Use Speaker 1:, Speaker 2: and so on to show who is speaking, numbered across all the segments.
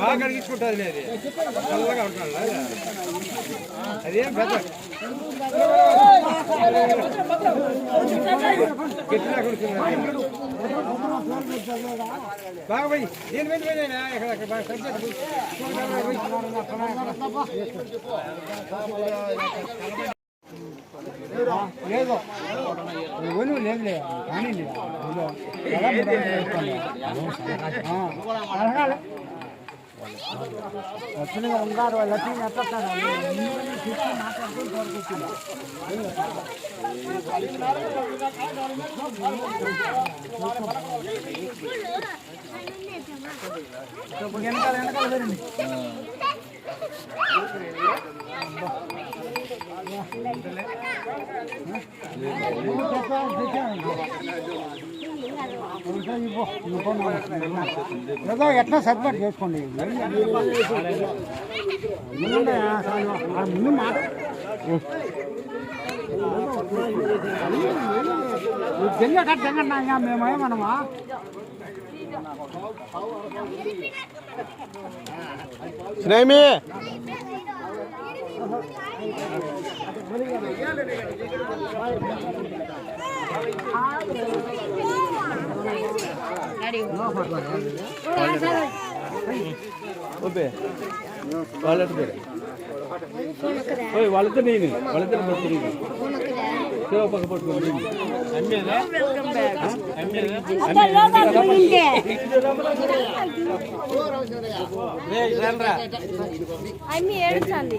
Speaker 1: బాగా కడిగించుకుంటుంది అది చల్లగా ఉంటుంది అదేం పెద్ద బాగా పోయి మీద పోయినా ఇక్కడ అక్కడ బాగా లేదు ఎవరు లేదులే కానీ వచ్చిన ఉన్నారు వాళ్ళు ఎట్లా వెనకాల వెనకాల. ఏదో ఎట్లా సర్పాటు చేసుకోండి? ముందు మాట. జల్లి అక్కడ మేమే మనమా
Speaker 2: స్నేమి. ఓకే వాళ్ళతో పేరు ఓయ్ వాళ్ళతో నేను వాళ్ళతో పట్టు నేను సేవ పక్క పట్టుకోండి అమ్మేదా
Speaker 3: అమ్మి ఏడుచండి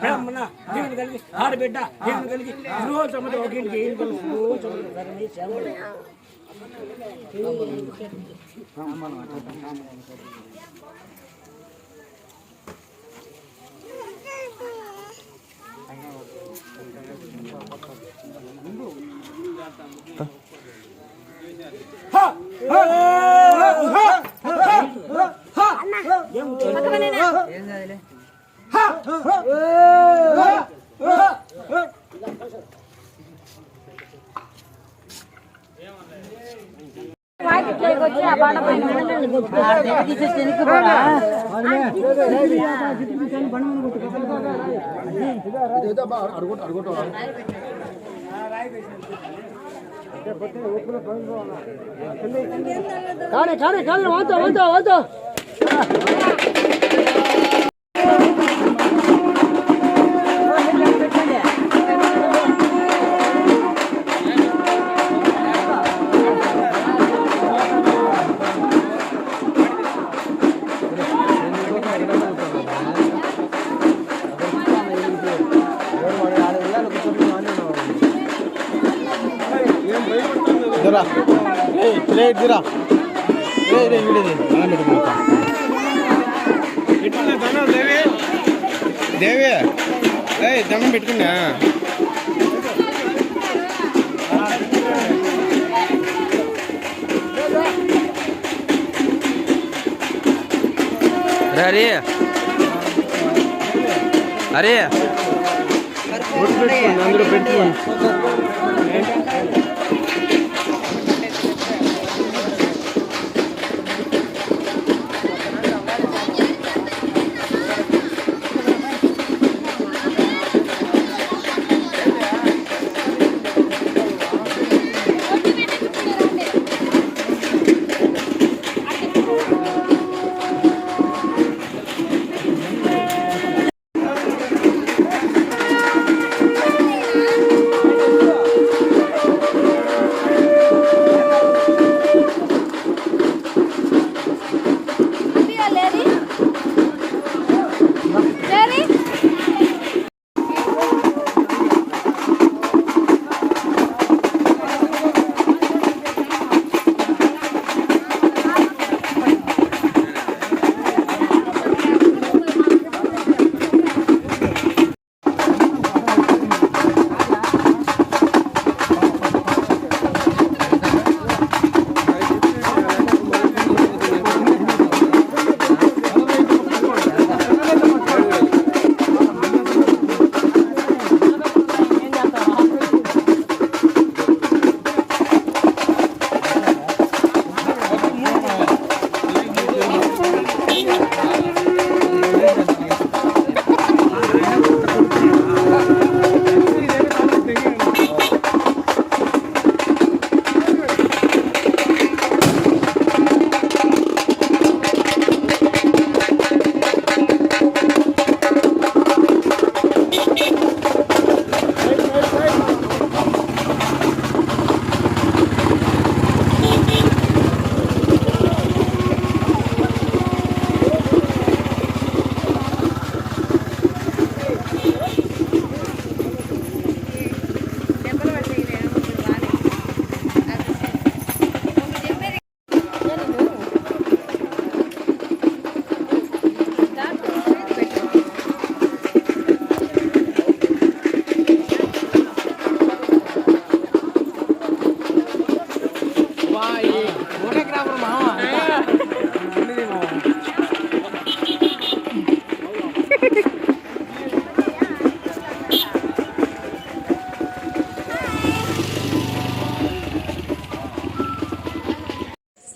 Speaker 4: బ్రాహ్మణ దీవెన కలిగి ఆడబిడ్డ దీవెన కలిగి అమ్మతో ఒక ఇంటికి ఏం కలిగి.
Speaker 3: ఏం
Speaker 4: కానీ కానీ కానీ వాతో వాతో వాతో.
Speaker 1: ప్లేట్ దిరా రే రే వీడిది మనం పెట్టుకుంటా పెట్టుకున్నా దండం దేవి దేవి ఏయ్ దండం పెట్టుకున్నా
Speaker 5: అరే అరే
Speaker 1: అందరూ పెట్టుకోండి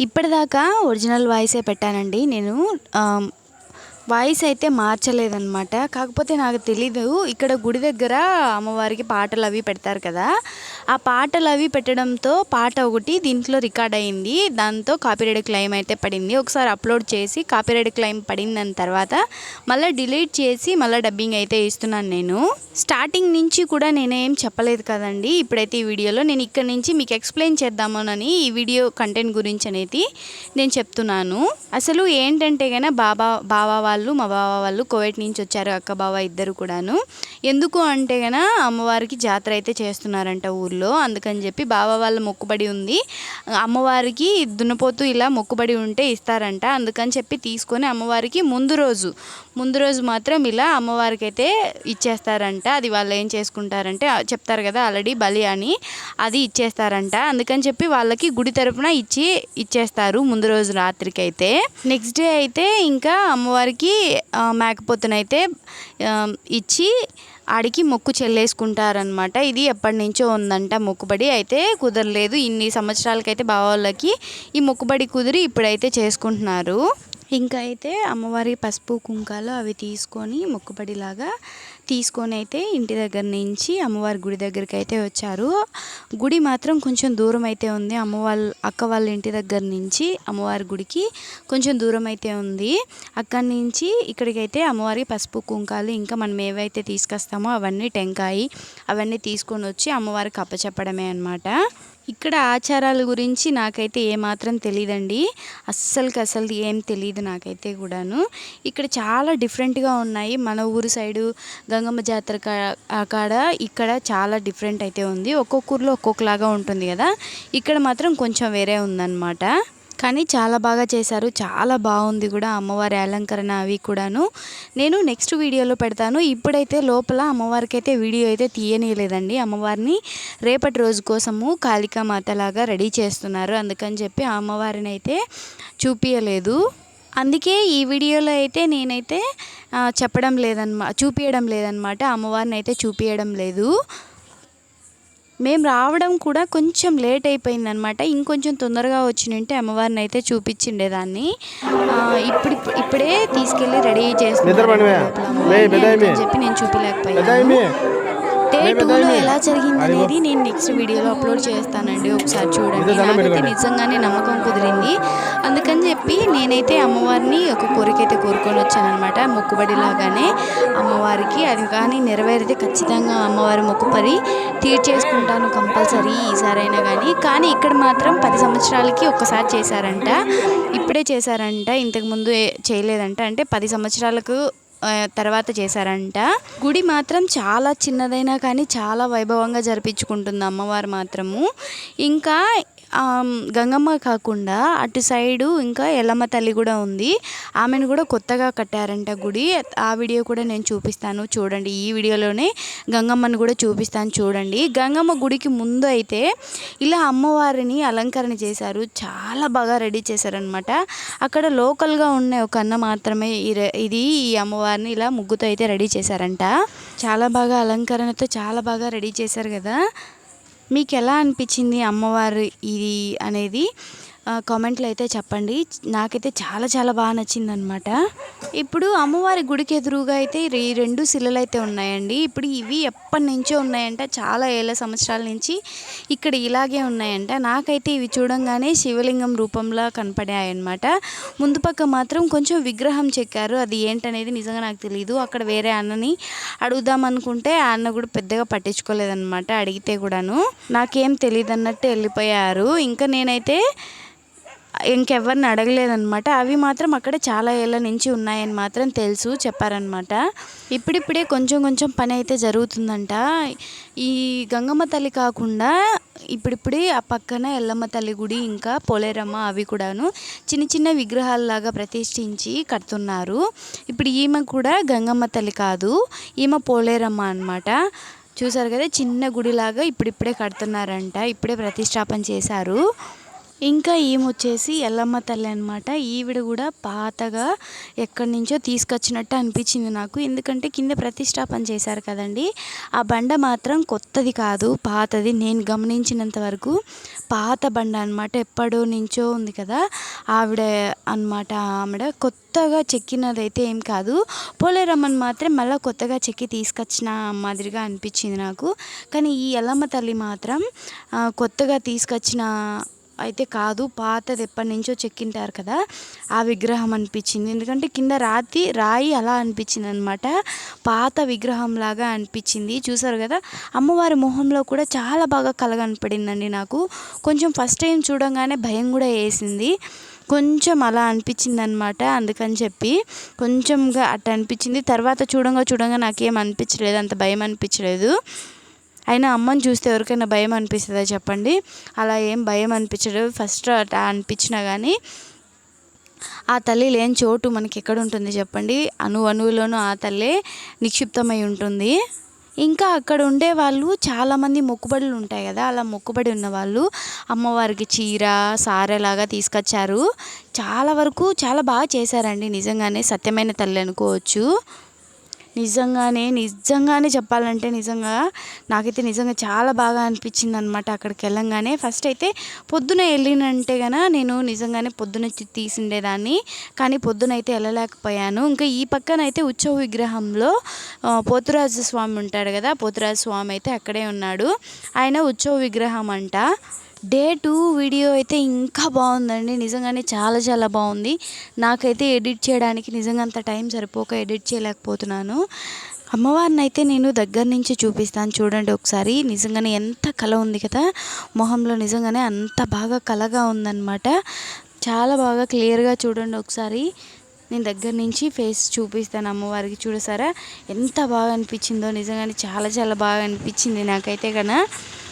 Speaker 6: ఇప్పటిదాకా ఒరిజినల్ వాయిసే పెట్టానండి. నేను వాయిస్ అయితే మార్చలేదన్నమాట. కాకపోతే నాకు తెలీదు ఇక్కడ గుడి దగ్గర అమ్మవారికి పాటలు అవి పెడతారు కదా. ఆ పాటలు అవి పెట్టడంతో పాట ఒకటి దీంట్లో రికార్డ్ అయింది. దాంతో కాపీరైడ్ క్లెయిమ్ అయితే పడింది. ఒకసారి అప్లోడ్ చేసి కాపీరైడ్ క్లెయిమ్ పడిందని తర్వాత మళ్ళీ డిలీట్ చేసి మళ్ళీ డబ్బింగ్ అయితే ఇస్తున్నాను నేను. స్టార్టింగ్ నుంచి కూడా నేనేం చెప్పలేదు కదండి. ఇప్పుడైతే ఈ వీడియోలో నేను ఇక్కడ నుంచి మీకు ఎక్స్ప్లెయిన్ చేద్దామోనని ఈ వీడియో కంటెంట్ గురించి అనేది నేను చెప్తున్నాను. అసలు ఏంటంటే గన బాబా బావ వాళ్ళు మా బావ వాళ్ళు కోవిడ్ నుంచి వచ్చారు అక్క బావ ఇద్దరు కూడాను. ఎందుకు అంటే గన అమ్మవారికి జాతర అయితే చేస్తున్నారంట ఊర్లో. అందుకని చెప్పి బావ వాళ్ళ మొక్కుబడి ఉంది. అమ్మవారికి దున్నపోతూ ఇలా మొక్కుబడి ఉంటే ఇస్తారంట. అందుకని చెప్పి తీసుకొని అమ్మవారికి ముందు రోజు ముందు రోజు మాత్రం ఇలా అమ్మవారికి అయితే ఇచ్చేస్తారంట. అది వాళ్ళు ఏం చేసుకుంటారంటే చెప్తారు కదా ఆల్రెడీ బలి అని అది ఇచ్చేస్తారంట. అందుకని చెప్పి వాళ్ళకి గుడి తరపున ఇచ్చి ఇచ్చేస్తారు ముందు రోజు రాత్రికి అయితే నెక్స్ట్ డే అయితే ఇంకా అమ్మవారికి మేకపోతనైతే మేకపోతునైతే ఇచ్చి ఆడికి మొక్కు చెల్లేసుకుంటారనమాట ఇది ఎప్పటి నుంచో ఉందంట మొక్కుబడి. అయితే కుదరలేదు. ఇన్ని సంవత్సరాలకైతే బావాళ్ళకి ఈ మొక్కుబడి కుదిరి ఇప్పుడైతే చేసుకుంటున్నారు. ఇంకా అయితే అమ్మవారి పసుపు కుంకాలు అవి తీసుకొని మొక్కుబడిలాగా తీసుకొని అయితే ఇంటి దగ్గర నుంచి అమ్మవారి గుడి దగ్గరికి అయితే వచ్చారు. గుడి మాత్రం కొంచెం దూరం అయితే ఉంది. అమ్మ వాళ్ళ అక్క వాళ్ళ ఇంటి దగ్గర నుంచి అమ్మవారి గుడికి కొంచెం దూరం అయితే ఉంది. అక్కడి నుంచి ఇక్కడికైతే అమ్మవారి పసుపు కుంకాలు ఇంకా మనం ఏవైతే తీసుకొస్తామో అవన్నీ టెంకాయి అవన్నీ తీసుకొని వచ్చి అమ్మవారికి అప్పచెప్పడమే అనమాట ఇక్కడ ఆచారాల గురించి నాకైతే ఏమాత్రం తెలియదండి అస్సలకి అసలు ఏం తెలియదు నాకైతే కూడాను. ఇక్కడ చాలా డిఫరెంట్గా ఉన్నాయి. మన ఊరు సైడు గంగమ్మ జాతర కా- కాడ ఇక్కడ చాలా డిఫరెంట్ అయితే ఉంది. ఒక్కొక్క ఊర్లో ఒక్కొక్కలాగా ఉంటుంది కదా. ఇక్కడ మాత్రం కొంచెం వేరే ఉందన్నమాట. కానీ చాలా బాగా చేశారు. చాలా బాగుంది కూడా అమ్మవారి అలంకరణ అవి కూడాను. నేను నెక్స్ట్ వీడియోలో పెడతాను. ఇప్పుడైతే లోపల అమ్మవారికి అయితే వీడియో అయితే తీయనీయలేదండి. అమ్మవారిని రేపటి రోజు కోసము కాళికామాతలాగా రెడీ చేస్తున్నారు. అందుకని చెప్పి అమ్మవారిని అయితే చూపించలేదు అందుకే ఈ వీడియోలో అయితే నేనైతే చెప్పడం లేదన్నమా చూపించడం లేదనమాట. అమ్మవారిని అయితే చూపించడం లేదు. మేము రావడం కూడా కొంచెం లేట్ అయిపోయిందనమాట. ఇంకొంచెం తొందరగా వచ్చినుంటే అమ్మవారిని అయితే చూపించిండేదాన్ని. ఇప్పుడు ఇప్పుడే తీసుకెళ్ళి రెడీ. అందుకని చెప్పి నేను చూపించలేకపోయాను డే టూలో ఎలా జరిగింది అనేది నేను నెక్స్ట్ వీడియోలో అప్లోడ్ చేస్తానండి. ఒకసారి చూడండి. నాకైతే నిజంగానే నమ్మకం కుదిరింది. చెప్పి నేనైతే అమ్మవారిని ఒక కోరిక అయితే కోరుకొని వచ్చానమాట మొక్కుబడి లాగానే అమ్మవారికి అది కానీ నెరవేరితే ఖచ్చితంగా అమ్మవారి మొక్కుపరి తీర్చేసుకుంటాను కంపల్సరీ ఈసారైనా కానీ కానీ ఇక్కడ మాత్రం పది సంవత్సరాలకి ఒక్కసారి చేశారంట. ఇప్పుడే చేశారంట. ఇంతకుముందు ఏ- చేయలేదంట. అంటే పది సంవత్సరాలకు తర్వాత చేశారంట. గుడి మాత్రం చాలా చిన్నదైనా కానీ చాలా వైభవంగా జరిపించుకుంటుంది అమ్మవారు మాత్రము. ఇంకా గంగమ్మ కాకుండా అటు సైడు ఇంకా ఎల్లమ్మ తల్లి కూడా ఉంది. ఆమెను కూడా కొత్తగా కట్టారంట గుడి. ఆ వీడియో కూడా నేను చూపిస్తాను చూడండి. ఈ వీడియోలోనే గంగమ్మని కూడా చూపిస్తాను చూడండి. గంగమ్మ గుడికి ముందు అయితే ఇలా అమ్మవారిని అలంకరణ చేశారు. చాలా బాగా రెడీ చేశారనమాట అక్కడ లోకల్గా ఉన్న ఒక అన్న మాత్రమే ఇది ఈ అమ్మవారిని ఇలా ముగ్గుతో అయితే రెడీ చేశారంట. చాలా బాగా అలంకరణతో చాలా బాగా రెడీ చేశారు కదా. మీకు ఎలా అనిపించింది అమ్మవారు ఇది అనేది? కామెంట్లో అయితే చెప్పండి. నాకైతే చాలా చాలా బాగా నచ్చింది అనమాట ఇప్పుడు అమ్మవారి గుడికి ఎదురుగా అయితే ఈ రెండు శిలలు అయితే ఉన్నాయండి. ఇప్పుడు ఇవి ఎప్పటి నుంచో ఉన్నాయంట చాలా ఏళ్ళ సంవత్సరాల నుంచి ఇక్కడ ఇలాగే ఉన్నాయంట. నాకైతే ఇవి చూడంగానే శివలింగం రూపంలో కనపడాయన్నమాట. ముందు పక్క మాత్రం కొంచెం విగ్రహం చెక్కారు. అది ఏంటనేది నిజంగా నాకు తెలియదు అక్కడ వేరే అన్నని అడుగుదాం అనుకుంటే ఆ అన్న కూడా పెద్దగా పట్టించుకోలేదన్నమాట అడిగితే కూడాను. నాకేం తెలియదు అన్నట్టు వెళ్ళిపోయారు. ఇంకా నేనైతే ఇంకెవరిని అడగలేదనమాట అవి మాత్రం అక్కడ చాలా ఏళ్ళ నుంచి ఉన్నాయని మాత్రం తెలుసు చెప్పారనమాట ఇప్పుడిప్పుడే కొంచెం కొంచెం పని అయితే జరుగుతుందంట. ఈ గంగమ్మ తల్లి కాకుండా ఇప్పుడిప్పుడే ఆ పక్కన ఎల్లమ్మ తల్లి గుడి ఇంకా పోలేరమ్మ అవి కూడాను చిన్న చిన్న విగ్రహాలలాగా ప్రతిష్ఠించి కడుతున్నారు. ఇప్పుడు ఈమె కూడా గంగమ్మ తల్లి కాదు ఈమె పోలేరమ్మ అనమాట చూసారు కదా చిన్న గుడిలాగా ఇప్పుడిప్పుడే కడుతున్నారంట ఇప్పుడే ప్రతిష్టాపన చేశారు. ఇంకా ఈమె ఎల్లమ్మ తల్లి అనమాట ఈవిడ కూడా పాతగా ఎక్కడి నుంచో తీసుకొచ్చినట్టు అనిపించింది నాకు. ఎందుకంటే కింద ప్రతిష్టాపన చేశారు కదండి. ఆ బండ మాత్రం కొత్తది కాదు పాతది. నేను గమనించినంత వరకు పాత బండ అనమాట ఎప్పడో నుంచో ఉంది కదా ఆవిడ అనమాట ఆవిడ కొత్తగా చెక్కినదైతే ఏం కాదు. పోలేరమ్మని మాత్రం మళ్ళీ కొత్తగా చెక్కి తీసుకొచ్చిన మాదిరిగా అనిపించింది నాకు. కానీ ఈ ఎల్లమ్మ తల్లి మాత్రం కొత్తగా తీసుకొచ్చిన అయితే కాదు పాతది ఎప్పటి నుంచో చెక్కింటారు కదా ఆ విగ్రహం అనిపించింది. ఎందుకంటే కింద రాతి రాయి అలా అనిపించింది అనమాట పాత విగ్రహం లాగా అనిపించింది. చూసారు కదా అమ్మవారి మొహంలో కూడా చాలా బాగా కలగనపడిందండి నాకు. కొంచెం ఫస్ట్ టైం చూడంగానే భయం కూడా వేసింది. కొంచెం అలా అనిపించింది అనమాట అందుకని చెప్పి కొంచెంగా అట్ట అనిపించింది. తర్వాత చూడంగా చూడంగా నాకేం అనిపించలేదు అంత భయం అనిపించలేదు. అయినా అమ్మని చూస్తే ఎవరికైనా భయం అనిపిస్తుందా చెప్పండి? అలా ఏం భయం అనిపించదు. ఫస్ట్ అట్లా అనిపించినా కానీ ఆ తల్లి లేని చోటు మనకి ఎక్కడ ఉంటుంది చెప్పండి? అణు అణువులోనూ ఆ తల్లే నిక్షిప్తమై ఉంటుంది. ఇంకా అక్కడ ఉండే వాళ్ళు చాలామంది మొక్కుబడులు ఉంటాయి కదా అలా మొక్కుబడి ఉన్న వాళ్ళు అమ్మవారికి చీర సారెలాగా తీసుకొచ్చారు. చాలా వరకు చాలా బాగా చేశారండి. నిజంగానే సత్యమైన తల్లి అనుకోవచ్చు. నిజంగానే నిజంగానే చెప్పాలంటే నిజంగా నాకైతే నిజంగా చాలా బాగా అనిపించింది అనమాట అక్కడికి వెళ్ళంగానే. ఫస్ట్ అయితే పొద్దున వెళ్ళినంటే గన నేను నిజంగానే పొద్దున తి- తీసిండేదాన్ని. కానీ పొద్దున అయితే వెళ్ళలేకపోయాను. ఇంకా ఈ పక్కన అయితే ఉత్సవ విగ్రహంలో పోతురాజు స్వామి ఉంటాడు కదా పోతురాజు స్వామి అయితే అక్కడే ఉన్నాడు. ఆయన ఉత్సవ విగ్రహం అంట. డే టూ వీడియో అయితే ఇంకా బాగుందండి. నిజంగానే చాలా చాలా బాగుంది. నాకైతే ఎడిట్ చేయడానికి నిజంగా అంత టైం సరిపోక ఎడిట్ చేయలేకపోతున్నాను. అమ్మవారిని అయితే నేను దగ్గర నుంచి చూపిస్తాను చూడండి ఒకసారి. నిజంగానే ఎంత కళ ఉంది కదా. మొహంలో నిజంగానే అంత బాగా కళగా ఉందన్నమాట. చాలా బాగా క్లియర్గా చూడండి ఒకసారి. నేను దగ్గర నుంచి ఫేస్ చూపిస్తాను అమ్మవారికి చూడసారా ఎంత బాగా అనిపించిందో. నిజంగానే చాలా చాలా బాగా అనిపించింది నాకైతే కన్నా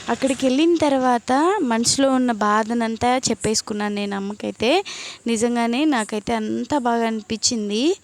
Speaker 6: అక్కడికి వెళ్ళిన తర్వాత మనసులో ఉన్న బాధనంతా చెప్పేసుకున్నాను నేను అమ్మకైతే. నిజంగానే నాకైతే అంత బాగా అనిపించింది.